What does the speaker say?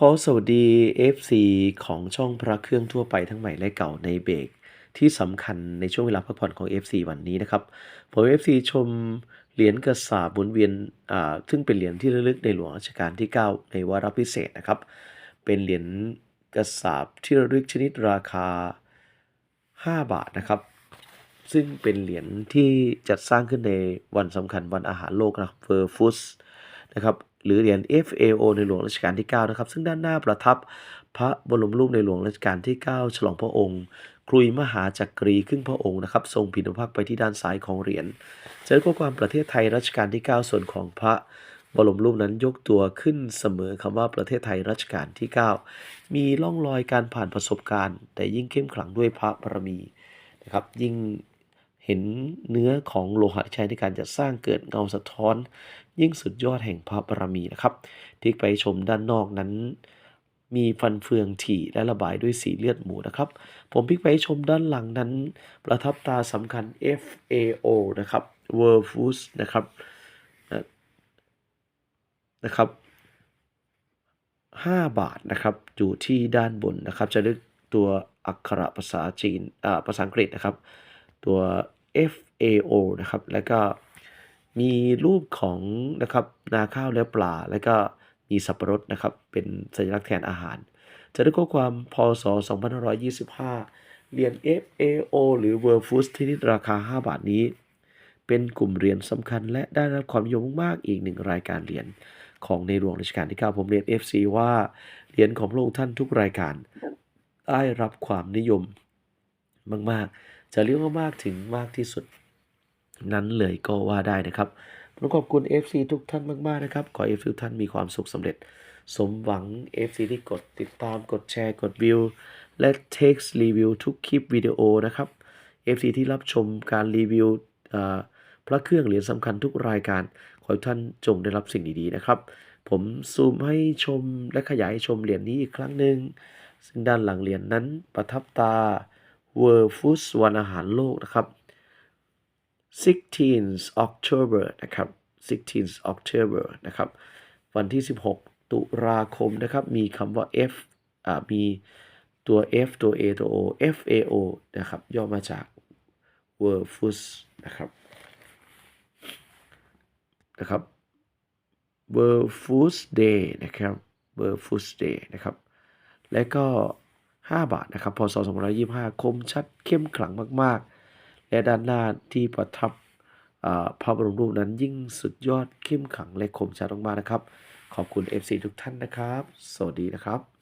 ขอสวัสดี FC ของช่องพระเครื่องทั่วไปทั้งใหม่และเก่าในเบรกที่สำคัญในช่วงเวลาพักผ่อนของ FC วันนี้นะครับ ผม FC ชมเหรียญกระสาบหมุนเวียนอ่าซึ่งเป็นเหรียญที่ระลึกในหลวงรัชกาลที่ 9 ในวาระพิเศษนะครับ เป็นเหรียญกระสาบที่ระลึกชนิดราคา 5 บาทนะครับ ซึ่งเป็นเหรียญที่จัดสร้างขึ้นในวันสำคัญวันอาหารโลกนะครับเ o อร์ฟุสนะครับ หรือเหรียญ FAO ในหลวงรัชกาลที่ 9 นะครับ ซึ่งด้านหน้าประทับพระบรมรูปในหลวงรัชกาลที่ 9 ฉลองพระองค์ครุยมหาจักรีครึ่งพระองค์นะครับ ทรงพินภาคไปที่ด้านซ้ายของเหรียญเจอข้อความประเทศไทยรัชกาลที่ 9 ส่วนของพระบรมรูปนั้นยกตัวขึ้นเสมอคำว่าประเทศไทยรัชกาลที่ 9 มีร่องรอยการผ่านประสบการณ์ แต่ยิ่งเข้มขลังด้วยพระบารมีนะครับยิ่ง เห็นเนื้อของโลหะใช้ในการจัดสร้างเกิดเงาสะท้อน ยิ่งสุดยอดแห่งพระบารมีนะครับ ที่ไปชมด้านนอกนั้น มีฟันเฟืองถี่และระบายด้วยสีเลือดหมูนะครับ ผมพลิกไปชมด้านหลังนั้น ประทับตาสำคัญ FAO นะครับ World Foods นะครับนะนะครับ5 บาทนะครับอยู่ที่ด้านบนนะครับ จะเลือกตัวอักขระภาษาจีนอ่าภาษาอังกฤษนะครับ ตัว FAO นะครับ แล้วก็มีรูปของนะครับนาข้าวและปลา แล้วก็มีสับปะรดนะครับ เป็นสัญลักษณ์แทนอาหาร จะได้ข้อความพศ 2525 เหรียญ FAO หรือ World Foods ที่นิดราคา 5 บาทนี้ เป็นกลุ่มเหรียญสำคัญและได้รับความนิยมมากอีกหนึ่งรายการเหรียญของในหลวงรัชกาลที่ 9 ผมเรียน FC ว่าเหรียญของพระองค์ท่านทุกรายการ ได้รับความนิยมมาก ๆ จะเรียกว่ามากถึงมากที่สุด นั้นเลยก็ว่าได้นะครับผมขอบคุณ FC ทุกท่านมากๆนะครับ ขอ FC ทุกท่านมีความสุขสำเร็จ สมหวัง FC ที่กดติดตามกดแชร์กดวิว และ text รีวิวทุกคลิปวิดีโอนะครับ FC ที่รับชมการรีวิวพระเครื่องเหรียญสำคัญทุกรายการ ขอให้ท่านจงได้รับสิ่งดีๆนะครับ ผมซูมให้ชมและขยายให้ชมเหรียญนี้อีกครั้งหนึ่งซึ่งด้านหลังเหรียญนั้นประทับตา World Food วันอาหารโลกนะครับ 16 October นะครับ 16 October นะครับ วันที่ 16 ตุลาคมนะครับ มีคำว่า F อ่า มีตัว F ตัว A ตัว O FAO นะครับ ย่อมาจาก World Foods นะครับ นะครับ World Foods Day นะครับ World Foods Day นะครับ และก็ 5 บาทนะครับ พศ 2525 คมชัดเข้มขลังมาก ๆ และด้านหน้าที่ประทับพระบรมรูปนั้นยิ่งสุดยอดเข้มขลังและคมชัดมากๆนะครับ ขอบคุณ FC ทุกท่านนะครับ สวัสดีนะครับ